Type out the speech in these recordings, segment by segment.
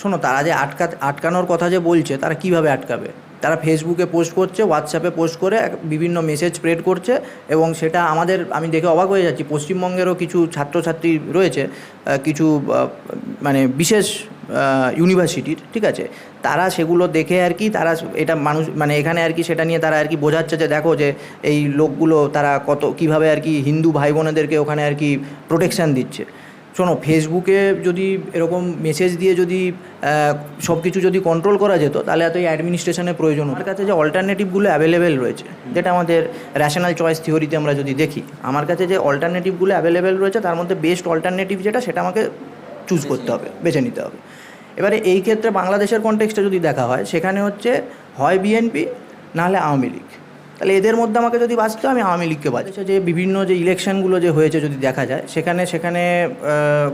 শোনো, তারা যে আটকা, আটকানোর কথা যে বলছে, তারা কীভাবে আটকাবে? তারা ফেসবুকে পোস্ট করছে হোয়াটসঅ্যাপে পোস্ট করে বিভিন্ন মেসেজ স্প্রেড করছে এবং সেটা আমাদের, আমি দেখে অবাক হয়ে যাচ্ছি, পশ্চিমবঙ্গেরও কিছু ছাত্রছাত্রী রয়েছে কিছু মানে বিশেষ ইউনিভার্সিটির ঠিক আছে? তারা সেগুলো দেখে আর কি, তারা এটা মানুষ মানে এখানে আর কি সেটা নিয়ে তারা আর কি বোঝাচ্ছে যে, দেখো যে এই লোকগুলো তারা কত, কীভাবে আর কি হিন্দু ভাই বোনেদেরকে ওখানে আর কি প্রোটেকশান দিচ্ছে। শোনো ফেসবুকে যদি এরকম মেসেজ দিয়ে যদি সব কিছু যদি কন্ট্রোল করা যেত, তাহলে এত অ্যাডমিনিস্ট্রেশনের প্রয়োজন। আমার কাছে যে অল্টারনেটিভগুলো অ্যাভেলেবেল রয়েছে, যেটা আমাদের র্যাশনাল চয়েস থিওরিতে আমরা যদি দেখি, আমার কাছে যে অল্টারনেটিভগুলো অ্যাভেলেবেল রয়েছে, তার মধ্যে বেস্ট অল্টারনেটিভ যেটা, সেটা আমাকে চুজ করতে হবে, বেছে নিতে হবে এবারে এই ক্ষেত্রে বাংলাদেশের কনটেক্সটে যদি দেখা হয়, সেখানে হচ্ছে হয় বিএনপি নাহলে আওয়ামী লীগ তাহলে এদের মধ্যে আমাকে যদি বাঁচতে আমি আওয়ামী লীগকে বাঁচছি যে বিভিন্ন যে ইলেকশনগুলো যে হয়েছে যদি দেখা যায়, সেখানে সেখানে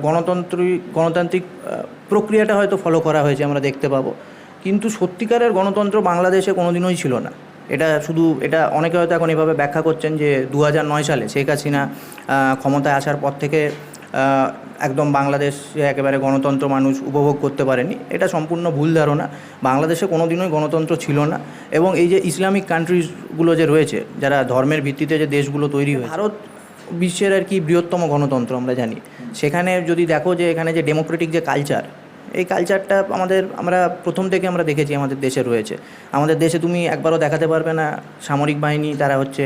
গণতন্ত্রিক গণতান্ত্রিক প্রক্রিয়াটা হয়তো ফলো করা হয়েছে, আমরা দেখতে পাবো। কিন্তু সত্যিকারের গণতন্ত্র বাংলাদেশে কোনোদিনই ছিল না। এটা শুধু, এটা অনেকে হয়তো এখন এভাবে ব্যাখ্যা করছেন যে দু সালে শেখ হাসিনা ক্ষমতায় আসার পর থেকে একদম বাংলাদেশে একেবারে গণতন্ত্র মানুষ উপভোগ করতে পারেনি। এটা সম্পূর্ণ ভুল ধারণা। বাংলাদেশে কোনো দিনই গণতন্ত্র ছিল না। এবং এই যে ইসলামিক কান্ট্রিজগুলো যে রয়েছে, যারা ধর্মের ভিত্তিতে যে দেশগুলো তৈরি হয়েছে, ভারত বিশ্বের আর কি বৃহত্তম গণতন্ত্র আমরা জানি। সেখানে যদি দেখো যে এখানে যে ডেমোক্রেটিক যে কালচার এই কালচারটা আমাদের, আমরা প্রথম থেকে আমরা দেখেছি আমাদের দেশে রয়েছে। আমাদের দেশে তুমি একবারও দেখাতে পারবে না, সামরিক বাহিনী তারা হচ্ছে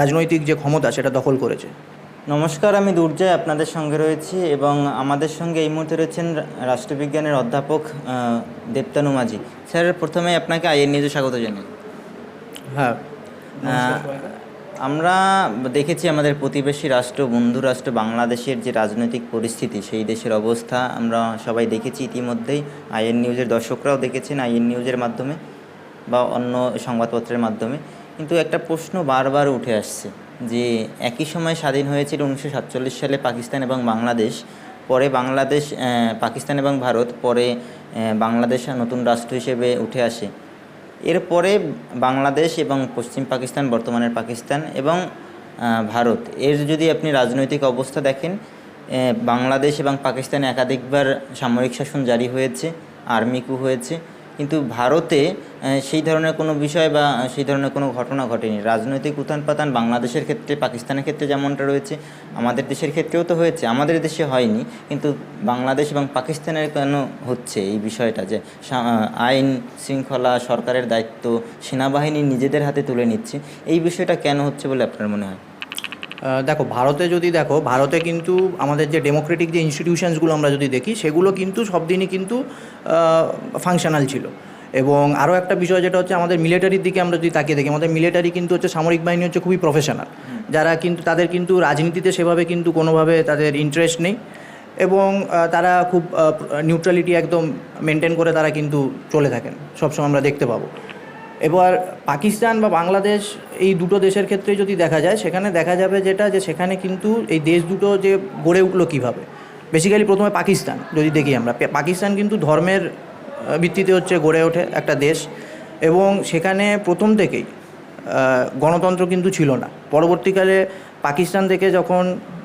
রাজনৈতিক যে ক্ষমতা সেটা দখল করেছে। নমস্কার আমি দুর্জয় আপনাদের সঙ্গে রয়েছি এবং আমাদের সঙ্গে এই মুহূর্তে রয়েছেন রাষ্ট্রবিজ্ঞানের অধ্যাপক দেবতানু মাঝি। স্যার প্রথমে আপনাকে আইএন নিউজে স্বাগত জানাই। হ্যাঁ আমরা দেখেছি আমাদের প্রতিবেশী রাষ্ট্র বন্ধু রাষ্ট্র বাংলাদেশের যে রাজনৈতিক পরিস্থিতি সেই দেশের অবস্থা আমরা সবাই দেখেছি ইতিমধ্যেই। আইএন নিউজের দর্শকরাও দেখেছেন আইএন নিউজের মাধ্যমে বা অন্য সংবাদপত্রের মাধ্যমে। কিন্তু একটা প্রশ্ন বারবার উঠে আসছে। যে একই সময় স্বাধীন হয়েছিল উনিশশো সাতচল্লিশ সালে পাকিস্তান এবং বাংলাদেশ, পরে বাংলাদেশ পাকিস্তান এবং ভারত, পরে বাংলাদেশ নতুন রাষ্ট্র হিসেবে উঠে আসে। এরপরে বাংলাদেশ এবং পশ্চিম পাকিস্তান, বর্তমানের পাকিস্তান এবং ভারত। এর যদি আপনি রাজনৈতিক অবস্থা দেখেন বাংলাদেশ এবং পাকিস্তানে একাধিকবার সামরিক শাসন জারি হয়েছে, আর্মি কু হয়েছে কিন্তু ভারতে সেই ধরনের কোনো বিষয় বা সেই ধরনের কোনো ঘটনা ঘটেনি। রাজনৈতিক উত্থান পাতান বাংলাদেশের ক্ষেত্রে, পাকিস্তানের ক্ষেত্রে যেমনটা রয়েছে, আমাদের দেশের ক্ষেত্রেও তো হয়েছে, আমাদের দেশে হয়নি। কিন্তু বাংলাদেশ এবং পাকিস্তানের কেন হচ্ছে এই বিষয়টা যে আইন শৃঙ্খলা, সরকারের দায়িত্ব, সেনাবাহিনী নিজেদের হাতে তুলে নিচ্ছে, এই বিষয়টা কেন হচ্ছে বলে আপনার মনে হয়? দেখো, ভারতে যদি দেখো, ভারতে কিন্তু আমাদের যে ডেমোক্রেটিক যে ইনস্টিটিউশনসগুলো আমরা যদি দেখি, সেগুলো কিন্তু সব দিনই কিন্তু ফাংশনাল ছিল। এবং আরও একটা বিষয় যেটা হচ্ছে, আমাদের মিলিটারির দিকে আমরা যদি তাকিয়ে দেখি, আমাদের মিলিটারি কিন্তু হচ্ছে সামরিক বাহিনী হচ্ছে খুবই প্রফেশনাল যারা কিন্তু, তাদের কিন্তু রাজনীতিতে সেভাবে কিন্তু কোনোভাবে তাদের ইন্টারেস্ট নেই। এবং তারা খুব নিউট্রালিটি একদম মেনটেন করে তারা কিন্তু চলে থাকেন। সবসময় আমরা দেখতে পাবো। এবার পাকিস্তান বা বাংলাদেশ এই দুটো দেশের ক্ষেত্রে যদি দেখা যায়, সেখানে দেখা যাবে যেটা যে সেখানে কিন্তু এই দেশ দুটো যে গড়ে উঠল কীভাবে। বেসিক্যালি প্রথমে পাকিস্তান যদি দেখি আমরা। পাকিস্তান কিন্তু ধর্মের ভিত্তিতে হচ্ছে গড়ে ওঠে একটা দেশ এবং সেখানে প্রথম থেকেই গণতন্ত্র কিন্তু ছিল না। পরবর্তীকালে পাকিস্তান থেকে যখন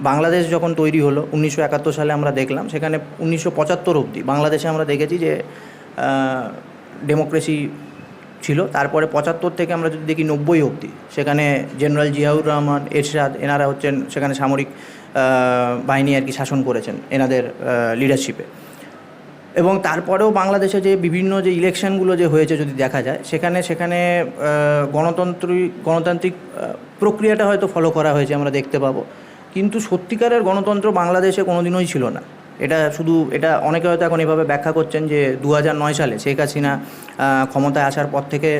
বাংলাদেশ যখন তৈরি হলো, উনিশশো একাত্তর সালে আমরা দেখলাম, সেখানে উনিশশো পঁচাত্তর অবধি বাংলাদেশে আমরা দেখেছি যে ডেমোক্রেসি ছিল। তারপরে পঁচাত্তর থেকে আমরা যদি দেখি নব্বই অবধি সেখানে জেনারেল জিয়াউর রহমান এরশাদ এনারা হচ্ছেন সেখানে সামরিক বাহিনী আর কি শাসন করেছেন এনাদের লিডারশিপে এবং তারপরেও বাংলাদেশে যে বিভিন্ন যে ইলেকশনগুলো যে হয়েছে যদি দেখা যায় সেখানে সেখানে আহ, গণতন্ত্রিক গণতান্ত্রিক প্রক্রিয়াটা হয়তো ফলো করা হয়েছে আমরা দেখতে পাবো। কিন্তু সত্যিকারের গণতন্ত্র বাংলাদেশে কোনোদিনই ছিল না। এটা শুধু, এটা অনেকে হয়তো এখন এভাবে ব্যাখ্যা করছেন যে দু সালে শেখ হাসিনা ক্ষমতায় আসার পর থেকে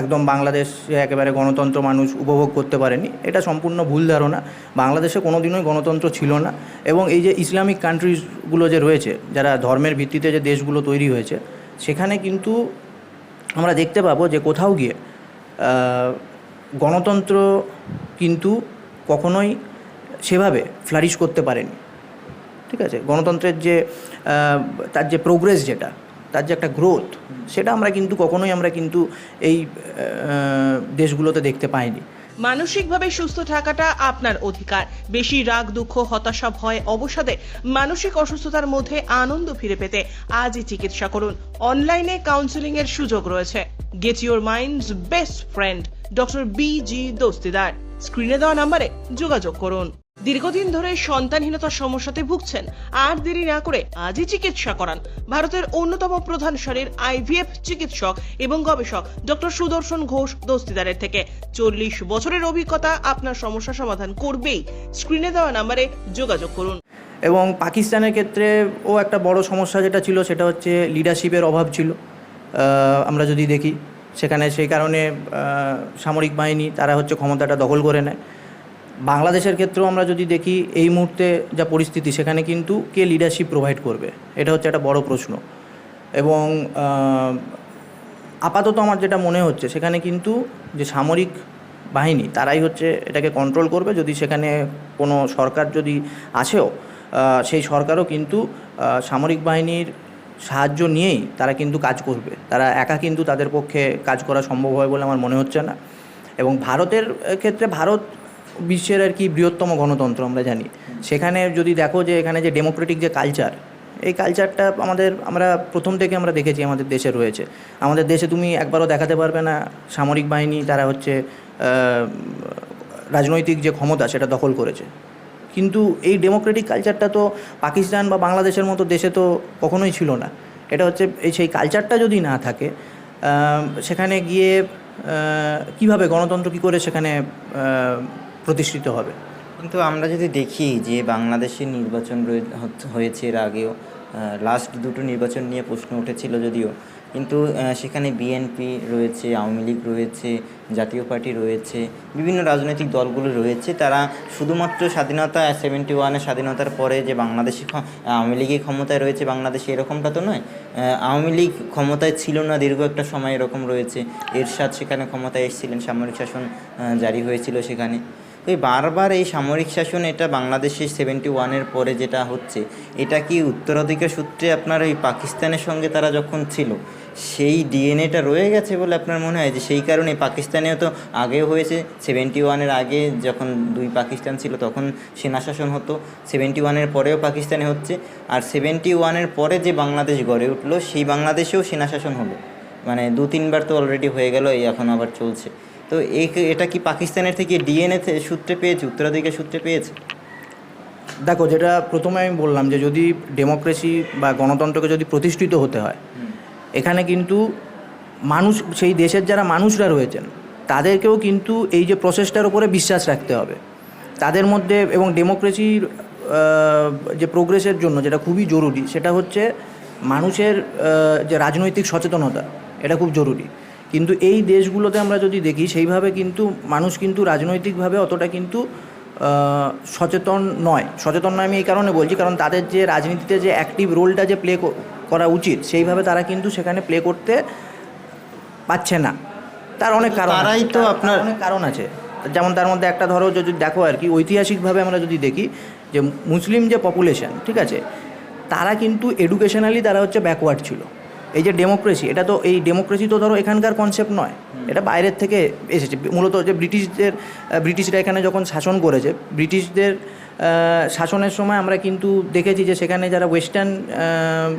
একদম বাংলাদেশে একেবারে গণতন্ত্র মানুষ উপভোগ করতে পারেনি, এটা সম্পূর্ণ ভুল ধারণা। বাংলাদেশে কোনো দিনই গণতন্ত্র ছিল না। এবং এই যে ইসলামিক কান্ট্রিজগুলো যে রয়েছে, যারা ধর্মের ভিত্তিতে যে দেশগুলো তৈরি হয়েছে, সেখানে কিন্তু আমরা দেখতে পাবো যে কোথাও গিয়ে গণতন্ত্র কিন্তু কখনোই সেভাবে ফ্লারিশ করতে পারেনি। ঠিক আছে? গণতন্ত্রের যে তার যে প্রোগ্রেস যেটা, তার যে একটা গ্রোথ সেটা আমরা কিন্তু কখনোই আমরা কিন্তু এই দেশগুলোতে দেখতে পাইনি। মানসিকভাবে সুস্থ থাকাটা আপনার অধিকার। বেশি রাগ, দুঃখ, হতাশা, ভয়, অবসাদে মানসিক অসুস্থতার মধ্যে আনন্দ ফিরে পেতে আজই চিকিৎসা করুন। অনলাইনে কাউন্সিলিং এর সুযোগ রয়েছে। Get your mind's best friend doctor B G Dastidar স্ক্রিনে দেওয়া নাম্বারে যোগাযোগ করুন। দীর্ঘদিন ধরে সন্তানহীনতার সমস্যাতে ভুগছেন। আর দেরি না করে আজই চিকিৎসা করান। ভারতের অন্যতম প্রধান সারির আইভিএফ চিকিৎসক এবং গবেষক ডক্টর সুদর্শন ঘোষ দস্তিদারের থেকে চল্লিশ বছরের অভিজ্ঞতা আপনার সমস্যা সমাধান করবেই। স্ক্রিনে দেওয়া নাম্বারে যোগাযোগ করুন। এবং পাকিস্তানের ক্ষেত্রে ও একটা বড় সমস্যা যেটা ছিল, সেটা হচ্ছে লিডারশিপের অভাব ছিল। আমরা যদি দেখি, সেখানে সেই কারণে সামরিক বাহিনী, তারা হচ্ছে ক্ষমতাটা দখল করে নেয়। বাংলাদেশের ক্ষেত্রেও আমরা যদি দেখি এই মুহূর্তে যা পরিস্থিতি, সেখানে কিন্তু কে লিডারশিপ প্রোভাইড করবে? এটা হচ্ছে একটা বড় প্রশ্ন। এবং আপাতত আমার যেটা মনে হচ্ছে, সেখানে কিন্তু যে সামরিক বাহিনী, তারাই হচ্ছে এটাকে কন্ট্রোল করবে। যদি সেখানে কোনো সরকার যদি আসেও সেই সরকারও কিন্তু সামরিক বাহিনীর সাহায্য নিয়েই তারা কিন্তু কাজ করবে। তারা একা কিন্তু তাদের পক্ষে কাজ করা সম্ভব হয় বলে আমার মনে হচ্ছে না। এবং ভারতের ক্ষেত্রে ভারত বিশ্বের আর কি বৃহত্তম গণতন্ত্র আমরা জানি। সেখানে যদি দেখো যে এখানে যে ডেমোক্রেটিক যে কালচার এই কালচারটা আমাদের, আমরা প্রথম থেকে আমরা দেখেছি আমাদের দেশে রয়েছে। আমাদের দেশে তুমি একবারও দেখাতে পারবে না, সামরিক বাহিনী তারা হচ্ছে রাজনৈতিক যে ক্ষমতা সেটা দখল করেছে। কিন্তু এই ডেমোক্রেটিক কালচারটা তো পাকিস্তান বা বাংলাদেশের মতো দেশে তো কখনোই ছিল না। এটা হচ্ছে, এই সেই কালচারটা যদি না থাকে সেখানে গিয়ে কীভাবে গণতন্ত্র কী করে সেখানে প্রতিষ্ঠিত হবে। কিন্তু আমরা যদি দেখি যে বাংলাদেশের নির্বাচন হয়েছে এর আগেও লাস্ট দুটো নির্বাচন নিয়ে প্রশ্ন উঠেছিল যদিও, কিন্তু সেখানে বিএনপি রয়েছে, আওয়ামী লীগ রয়েছে, জাতীয় পার্টি রয়েছে, বিভিন্ন রাজনৈতিক দলগুলো রয়েছে, তারা শুধুমাত্র স্বাধীনতা সেভেন্টি ওয়ানের স্বাধীনতার পরে যে বাংলাদেশি আওয়ামী লীগই ক্ষমতায় রয়েছে বাংলাদেশে, এরকমটা তো নয়। আওয়ামী লীগ ক্ষমতায় ছিল না দীর্ঘ একটা সময় এরকম রয়েছে, এরশাদ সেখানে ক্ষমতায় এসেছিলেন, সামরিক শাসন জারি হয়েছিল সেখানে। তো এই বারবার এই সামরিক শাসন এটা বাংলাদেশে সেভেন্টি ওয়ানের পরে যেটা হচ্ছে, এটা কি উত্তরাধিকার সূত্রে আপনার ওই পাকিস্তানের সঙ্গে তারা যখন ছিল, সেই ডিএনএটা রয়ে গেছে বলে আপনার মনে হয়? যে সেই কারণে পাকিস্তানেও তো আগেও হয়েছে সেভেন্টি ওয়ানের আগে যখন দুই পাকিস্তান ছিল তখন সেনা শাসন হতো সেভেন্টি ওয়ানের পরেও পাকিস্তানে হচ্ছে, আর সেভেন্টি ওয়ানের পরে যে বাংলাদেশ গড়ে উঠল, সেই বাংলাদেশেও সেনা শাসন হলো। মানে দু তিনবার তো অলরেডি হয়ে গেল, এই এখন আবার চলছে। তো এটা কি পাকিস্তানের থেকে ডিএনএ সূত্রে পেয়েছে উত্তরাধিকার সূত্রে পেয়েছে? দেখো যেটা প্রথমে আমি বললাম যে যদি ডেমোক্রেসি বা গণতন্ত্রকে যদি প্রতিষ্ঠিত হতে হয় এখানে কিন্তু মানুষ সেই দেশের যারা মানুষরা রয়েছেন তাদেরকেও কিন্তু এই যে প্রসেসটার উপরে বিশ্বাস রাখতে হবে। তাদের মধ্যে এবং ডেমোক্রেসির যে প্রোগ্রেসের জন্য যেটা খুবই জরুরি সেটা হচ্ছে মানুষের যে রাজনৈতিক সচেতনতা এটা খুব জরুরি। কিন্তু এই দেশগুলোতে আমরা যদি দেখি সেইভাবে কিন্তু মানুষ কিন্তু রাজনৈতিকভাবে অতটা কিন্তু সচেতন নয়। সচেতন নয় আমি এই কারণে বলছি কারণ তাদের যে রাজনীতিতে যে অ্যাক্টিভ রোলটা যে প্লে করা উচিত সেইভাবে তারা কিন্তু সেখানে প্লে করতে পারছে না। তার অনেক কারণ। তারাই তো আপনার- অনেক কারণ আছে। যেমন তার মধ্যে একটা ধরো যদি দেখো আর কি ঐতিহাসিকভাবে আমরা যদি দেখি যে মুসলিম যে পপুলেশন ঠিক আছে তারা কিন্তু এডুকেশনালি তারা হচ্ছে ব্যাকওয়ার্ড ছিল। এই যে ডেমোক্রেসি এটা তো এই ডেমোক্রেসি তো ধরো এখানকার কনসেপ্ট নয়। এটা বাইরের থেকে এসেছে। মূলত যে ব্রিটিশদের ব্রিটিশরা এখানে যখন শাসন করেছে ব্রিটিশদের শাসনের সময় আমরা কিন্তু দেখেছি যে সেখানে যারা ওয়েস্টার্ন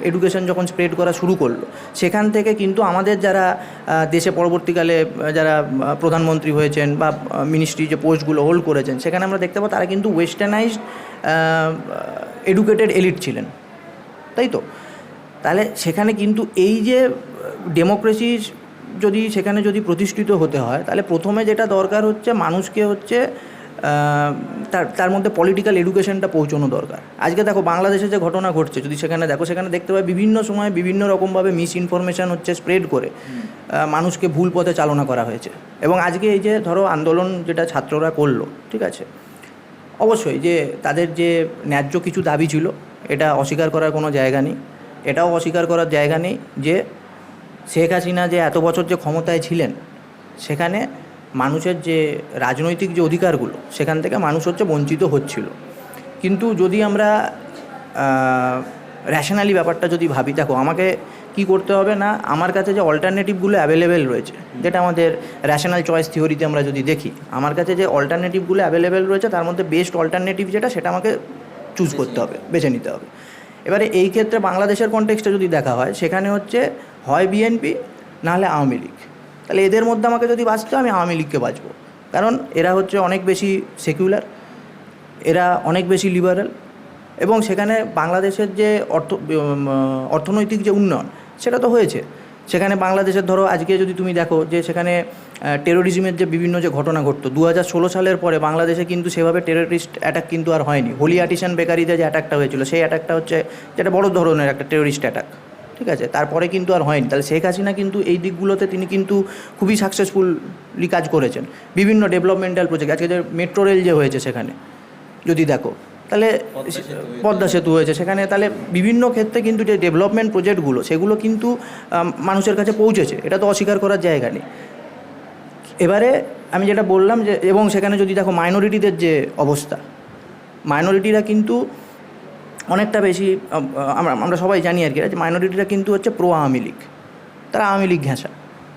এডুকেশন যখন স্প্রেড করা শুরু করল সেখান থেকে কিন্তু আমাদের যারা দেশে পরবর্তীকালে যারা প্রধানমন্ত্রী হয়েছেন বা মিনিস্ট্রি যে পোস্টগুলো হোল্ড করেছেন সেখানে আমরা দেখতে পাবো তারা কিন্তু ওয়েস্টার্নাইজড এডুকেটেড এলিট ছিলেন। তাই তো? তাহলে সেখানে কিন্তু এই যে ডেমোক্রেসি যদি সেখানে যদি প্রতিষ্ঠিত হতে হয়, তাহলে প্রথমে যেটা দরকার হচ্ছে মানুষকে হচ্ছে তার তার মধ্যে পলিটিক্যাল এডুকেশনটা পৌঁছানো দরকার। আজকে দেখো বাংলাদেশে যে ঘটনা ঘটছে, যদি সেখানে দেখো, সেখানে দেখতে পাবে বিভিন্ন সময় বিভিন্ন রকমভাবে মিস ইনফরমেশান হচ্ছে স্প্রেড করে মানুষকে ভুল পথে চালনা করা হয়েছে। এবং আজকে এই যে ধরো আন্দোলন যেটা ছাত্ররা করল, ঠিক আছে? অবশ্যই যে তাদের যে ন্যায্য কিছু দাবি ছিল, এটা অস্বীকার করার কোনো জায়গা নেই। এটাও অস্বীকার করার জায়গা নেই যে শেখ হাসিনা যে এত বছর যে ক্ষমতায় ছিলেন, সেখানে মানুষের যে রাজনৈতিক যে অধিকারগুলো, সেখান থেকে মানুষ হচ্ছে বঞ্চিত হচ্ছিল। কিন্তু যদি আমরা র্যাশনালি ব্যাপারটা যদি ভাবি, দেখো আমাকে কি করতে হবে না, আমার কাছে যে অল্টারনেটিভগুলো অ্যাভেলেবেল রয়েছে, যেটা আমাদের র্যাশনাল চয়েস থিওরিতে আমরা যদি দেখি, আমার কাছে যে অল্টারনেটিভগুলো অ্যাভেলেবেল রয়েছে, তার মধ্যে বেস্ট অল্টারনেটিভ যেটা, সেটা আমাকে চুজ করতে হবে, বেছে নিতে হবে। এবারে এই ক্ষেত্রে বাংলাদেশের কনটেক্সটে যদি দেখা হয়, সেখানে হচ্ছে হয় বিএনপি নাহলে আওয়ামী লীগ। তাহলে এদের মধ্যে আমাকে যদি বাঁচতে আমি আওয়ামী লীগকে বাঁচবো। কারণ এরা হচ্ছে অনেক বেশি সেকুলার এরা অনেক বেশি লিবারেল এবং সেখানে বাংলাদেশের যে অর্থ অর্থনৈতিক যে উন্নয়ন, সেটা তো হয়েছে। সেখানে বাংলাদেশের ধরো আজকে যদি তুমি দেখো যে সেখানে টেরোরিজমের যে বিভিন্ন যে ঘটনা ঘটতো দু হাজার ষোলো সালের পরে বাংলাদেশে কিন্তু সেভাবে টেরোরিস্ট অ্যাটাক কিন্তু আর হয়নি। হোলি আর্টিসান বেকারিতে যে অ্যাটাকটা হয়েছিল, সেই অ্যাটাকটা হচ্ছে যেটা বড় ধরনের একটা টেরোরিস্ট অ্যাটাক ঠিক আছে? তারপরে কিন্তু আর হয়নি। তাহলে শেখ হাসিনা কিন্তু এই দিকগুলোতে তিনি কিন্তু খুবই সাকসেসফুলি কাজ করেছেন। বিভিন্ন ডেভেলপমেন্টাল প্রজেক্ট আজকে যে মেট্রো রেল যে হয়েছে সেখানে, যদি দেখো তাহলে পদ্মা সেতু হয়েছে। সেখানে তাহলে বিভিন্ন ক্ষেত্রে কিন্তু যে ডেভেলপমেন্ট প্রজেক্টগুলো সেগুলো কিন্তু মানুষের কাছে পৌঁছেছে। এটা তো অস্বীকার করার জায়গা নেই। এবারে আমি যেটা বললাম যে, এবং সেখানে যদি দেখো মাইনরিটিদের যে অবস্থা মাইনরিটিরা কিন্তু অনেকটা বেশি আমরা আমরা সবাই জানি আর কি মাইনরিটিরা কিন্তু হচ্ছে প্রো আওয়ামী লীগ। তারা আওয়ামী লীগ ঘেঁষা।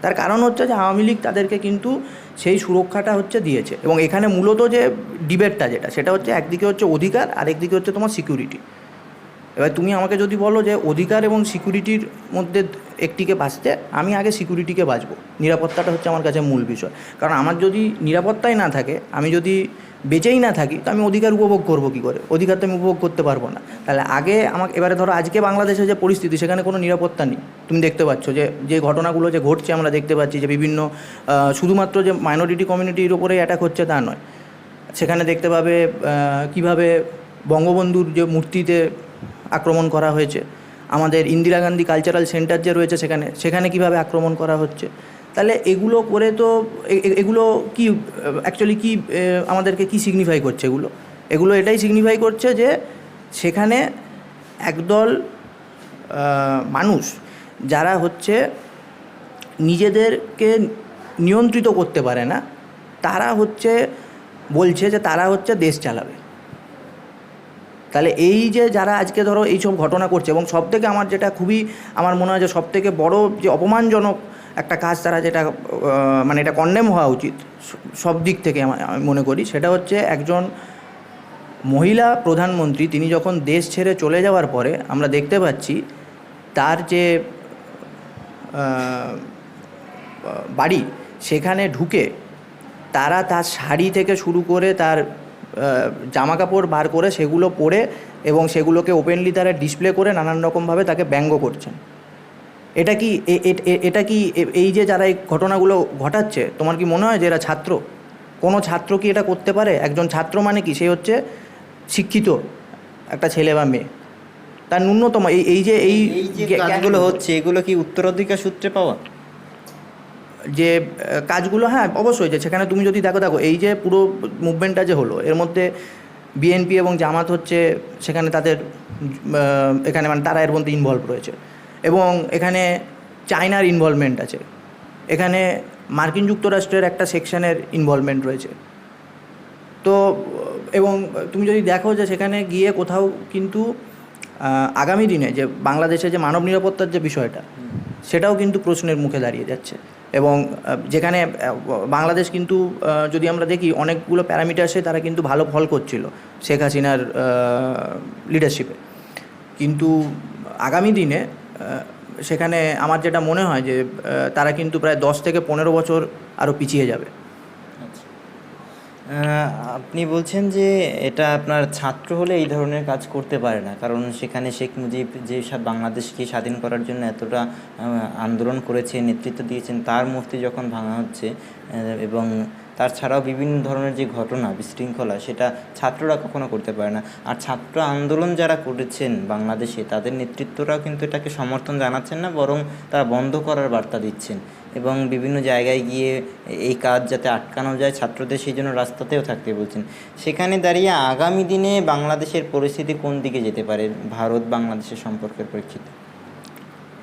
তার কারণ হচ্ছে যে আওয়ামী লীগ তাদেরকে কিন্তু সেই সুরক্ষাটা হচ্ছে দিয়েছে। এবং এখানে মূলত যে ডিবেটটা যেটা, সেটা হচ্ছে একদিকে হচ্ছে অধিকার আর একদিকে হচ্ছে তোমার সিকিউরিটি এবার তুমি আমাকে যদি বলো যে অধিকার এবং সিকিউরিটির মধ্যে একটিকে বাঁচতে, আমি আগে সিকিউরিটিকে বাঁচবো। নিরাপত্তাটা হচ্ছে আমার কাছে মূল বিষয়। কারণ আমার যদি নিরাপত্তাই না থাকে, আমি যদি বেঁচেই না থাকি, তো আমি অধিকার উপভোগ করব কী করে? অধিকার তো আমি উপভোগ করতে পারব না। তাহলে আগে আমাকে, এবারে ধরো আজকে বাংলাদেশে যে পরিস্থিতি, সেখানে কোনো নিরাপত্তা নেই। তুমি দেখতে পাচ্ছ যে যে ঘটনাগুলো যে ঘটছে, আমরা দেখতে পাচ্ছি যে বিভিন্ন শুধুমাত্র যে মাইনরিটি কমিউনিটির ওপরেই অ্যাটাক হচ্ছে তা নয়। সেখানে দেখতে পাবে কীভাবে বঙ্গবন্ধুর যে মূর্তিতে আক্রমণ করা হয়েছে। আমাদের ইন্দিরা গান্ধী কালচারাল সেন্টার যে রয়েছে সেখানে সেখানে কীভাবে আক্রমণ করা হচ্ছে। তাহলে এগুলো করে তো এগুলো কি অ্যাকচুয়ালি কি আমাদেরকে কি সিগনিফাই করছে এগুলো? এগুলো এটাই সিগনিফাই করছে যে সেখানে একদল মানুষ যারা হচ্ছে নিজেদেরকে নিয়ন্ত্রিত করতে পারে না, তারা হচ্ছে বলছে যে তারা হচ্ছে দেশ চালাবে। তাহলে এই যে যারা আজকে ধরো এইসব ঘটনা করছে এবং সব থেকে আমার যেটা খুবই, আমার মনে হয় যে সব থেকে বড় যে অপমানজনক একটা কাজ তারা যেটা মানে এটা কন্ডেম হওয়া উচিত। সব দিক থেকে আমি মনে করি। সেটা হচ্ছে একজন মহিলা প্রধানমন্ত্রী, তিনি যখন দেশ ছেড়ে চলে যাওয়ার পরে আমরা দেখতে পাচ্ছি, তার যে বাড়ি সেখানে ঢুকে তারা তার শাড়ি থেকে শুরু করে তার জামা কাপড় বার করে সেগুলো পরে এবং সেগুলোকে ওপেনলি তারা ডিসপ্লে করে নানান রকমভাবে তাকে ব্যঙ্গ করছেন। এটা কি এটা কি এই যে যারা এই ঘটনাগুলো ঘটাচ্ছে তোমার কি মনে হয় যে এরা ছাত্র? কোনো ছাত্র কি এটা করতে পারে? একজন ছাত্র মানে কি? সে হচ্ছে শিক্ষিত একটা ছেলে বা মেয়ে। তার ন্যূনতম এই এই যে এই কাজগুলো হচ্ছে এগুলো কি উত্তরাধিকার সূত্রে পাওয়া? যে কাজগুলো হ্যাঁ অবশ্যই যে সেখানে তুমি যদি দেখো দেখো এই যে পুরো মুভমেন্টটা যে হলো এর মধ্যে বিএনপি এবং জামাত হচ্ছে সেখানে তাদের এখানে মানে তারা এর মধ্যে ইনভলভ রয়েছে। এবং এখানে চায়নার ইনভলভমেন্ট আছে। এখানে মার্কিন যুক্তরাষ্ট্রের একটা সেকশনের ইনভলভমেন্ট রয়েছে। তো, এবং তুমি যদি দেখো যে সেখানে গিয়ে কোথাও কিন্তু আগামী দিনে যে বাংলাদেশে যে মানব নিরাপত্তার যে বিষয়টা, সেটাও কিন্তু প্রশ্নের মুখে দাঁড়িয়ে যাচ্ছে। এবং যেখানে বাংলাদেশ কিন্তু যদি আমরা দেখি অনেকগুলো প্যারামিটার্সে তারা কিন্তু ভালো ফল করছিল শেখ হাসিনার লিডারশিপে কিন্তু আগামী দিনে সেখানে আমার যেটা মনে হয় যে তারা কিন্তু প্রায় দশ থেকে পনেরো বছর আরও পিছিয়ে যাবে। আপনি বলছেন যে, এটা আপনার ছাত্র হলে এই ধরনের কাজ করতে পারে না। কারণ সেখানে শেখ মুজিব যে বাংলাদেশকে স্বাধীন করার জন্য এতটা আন্দোলন করেছে, নেতৃত্ব দিয়েছেন, তার মূর্তি যখন ভাঙা হচ্ছে এবং তার ছাড়াও বিভিন্ন ধরনের যে ঘটনা, বিশৃঙ্খলা, সেটা ছাত্ররা কখনো করতে পারে না। আর ছাত্র আন্দোলন যারা করেছেন বাংলাদেশে, তাদের নেতৃত্বরাও কিন্তু এটাকে সমর্থন জানাচ্ছেন না, বরং তারা বন্ধ করার বার্তা দিচ্ছেন। এবং বিভিন্ন জায়গায় গিয়ে এই কাজ যাতে আটকানো যায়, ছাত্রদের সেই জন্য রাস্তাতেও থাকতে বলছেন। সেখানে দাঁড়িয়ে আগামী দিনে বাংলাদেশের পরিস্থিতি কোন দিকে যেতে পারে, ভারত বাংলাদেশের সম্পর্কের প্রেক্ষিতে?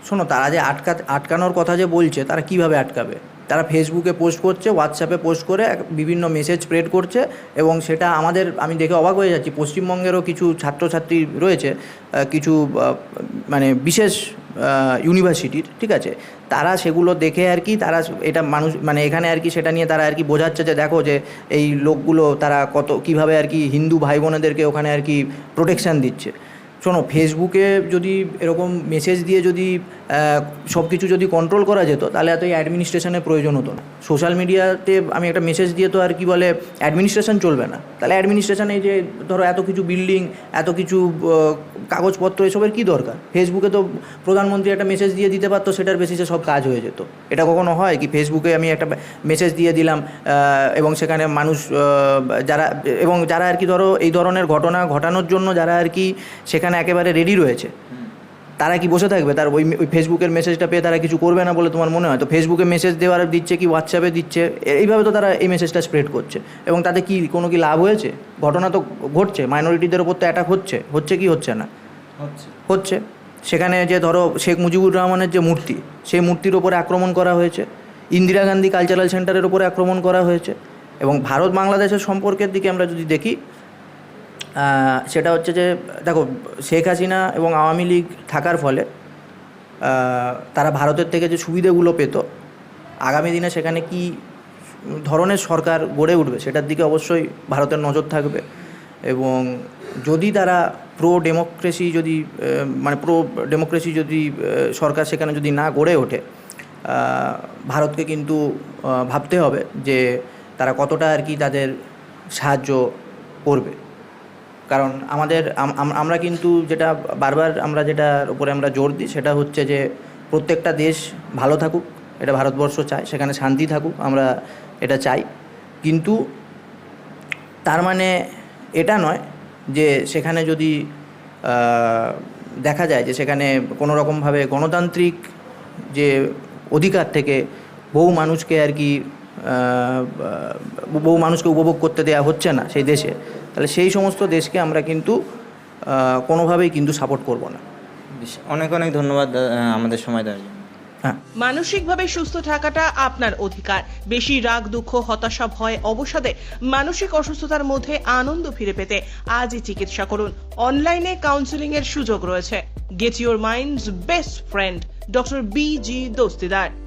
শোনো, তারা যে আটকা, আটকানোর কথা যে বলছে, তারা কীভাবে আটকাবে? তারা ফেসবুকে পোস্ট করছে হোয়াটসঅ্যাপে পোস্ট করে বিভিন্ন মেসেজ স্প্রেড করছে এবং সেটা আমাদের, আমি দেখে অবাক হয়ে যাচ্ছি। পশ্চিমবঙ্গেরও কিছু ছাত্রছাত্রী রয়েছে কিছু মানে বিশেষ ইউনিভার্সিটির ঠিক আছে? তারা সেগুলো দেখে আর কি, তারা এটা মানুষ মানে এখানে আর কি সেটা নিয়ে তারা আর কি বোঝাচ্ছে যে দেখো যে এই লোকগুলো তারা কত, কীভাবে আর কি হিন্দু ভাই বোনেদেরকে ওখানে আর কি প্রোটেকশান দিচ্ছে। শোনো ফেসবুকে যদি এরকম মেসেজ দিয়ে যদি সব কিছু যদি কন্ট্রোল করা যেত, তাহলে এত অ্যাডমিনিস্ট্রেশনের প্রয়োজন হতো না। সোশ্যাল মিডিয়াতে আমি একটা মেসেজ দিয়ে তো আর কি বলে অ্যাডমিনিস্ট্রেশন চলবে না। তাহলে অ্যাডমিনিস্ট্রেশনে যে ধরো এত কিছু বিল্ডিং এত কিছু কাগজপত্র, এসবের কী দরকার? ফেসবুকে তো প্রধানমন্ত্রী একটা মেসেজ দিয়ে দিতে পারতো, সেটার বেসিসে সব কাজ হয়ে যেত। এটা কখনো হয় কি? ফেসবুকে আমি একটা মেসেজ দিয়ে দিলাম এবং সেখানে মানুষ যারা, এবং যারা আর কি ধরো, এই ধরনের ঘটনা ঘটানোর জন্য যারা আর কি সেখানে একেবারে রেডি রয়েছে। তারা কি বসে থাকবে? তার ওই ওই ফেসবুকের মেসেজটা পেয়ে তারা কিছু করবে না বলে তোমার মনে হয়? তো ফেসবুকে মেসেজ দেওয়ার দিচ্ছে কি হোয়াটসঅ্যাপে দিচ্ছে? এইভাবে তো তারা এই মেসেজটা স্প্রেড করছে। এবং তাতে কি কোনো কি লাভ হয়েছে? ঘটনা তো ঘটছে। মাইনরিটিদের ওপর তো অ্যাটাক হচ্ছে। হচ্ছে কি হচ্ছে না? হচ্ছে। হচ্ছে। সেখানে যে ধরো শেখ মুজিবুর রহমানের যে মূর্তি সেই মূর্তির ওপরে আক্রমণ করা হয়েছে। ইন্দিরা গান্ধী কালচারাল সেন্টারের ওপরে আক্রমণ করা হয়েছে। এবং ভারত বাংলাদেশের সম্পর্কের দিকে আমরা যদি দেখি সেটা হচ্ছে যে, দেখো, শেখ হাসিনা এবং আওয়ামী লীগ থাকার ফলে তারা ভারতের থেকে যে সুবিধেগুলো পেত, আগামী দিনে সেখানে কি ধরনের সরকার গড়ে উঠবে সেটার দিকে অবশ্যই ভারতের নজর থাকবে এবং যদি তারা প্রো ডেমোক্রেসি যদি মানে প্রো ডেমোক্রেসি যদি সরকার সেখানে যদি না গড়ে ওঠে ভারতকে কিন্তু ভাবতে হবে যে তারা কতটা আর কি তাদের সাহায্য করবে। কারণ আমাদের, আম- আম- আমরা কিন্তু যেটা বারবার আমরা যেটার উপরে আমরা জোর দিই সেটা হচ্ছে যে প্রত্যেকটা দেশ ভালো থাকুক, এটা ভারতবর্ষ চায়, সেখানে শান্তি থাকুক, আমরা এটা চাই। কিন্তু তার মানে এটা নয় যে সেখানে যদি দেখা যায় যে সেখানে কোনো রকমভাবে গণতান্ত্রিক যে অধিকার থেকে বহু মানুষকে আর কি বহু মানুষকে উপভোগ করতে দেওয়া হচ্ছে না সেই দেশে। তাহলে সেই সমস্ত দেশকে আমরা কিন্তু কোনোভাবেই কিন্তু সাপোর্ট করব না। অনেক অনেক ধন্যবাদ আমাদের সময় দেওয়ার জন্য। হ্যাঁ। মানসিকভাবে সুস্থ থাকাটা আপনার অধিকার। বেশি রাগ দুঃখ হতাশা ভয় অবসাদে মানসিক অসুস্থতার মধ্যে আনন্দ ফিরে পেতে আজই চিকিৎসা করুন। অনলাইনে কাউন্সিলিং এর সুযোগ রয়েছে। Get your mind's best friend doctor B G Dastidar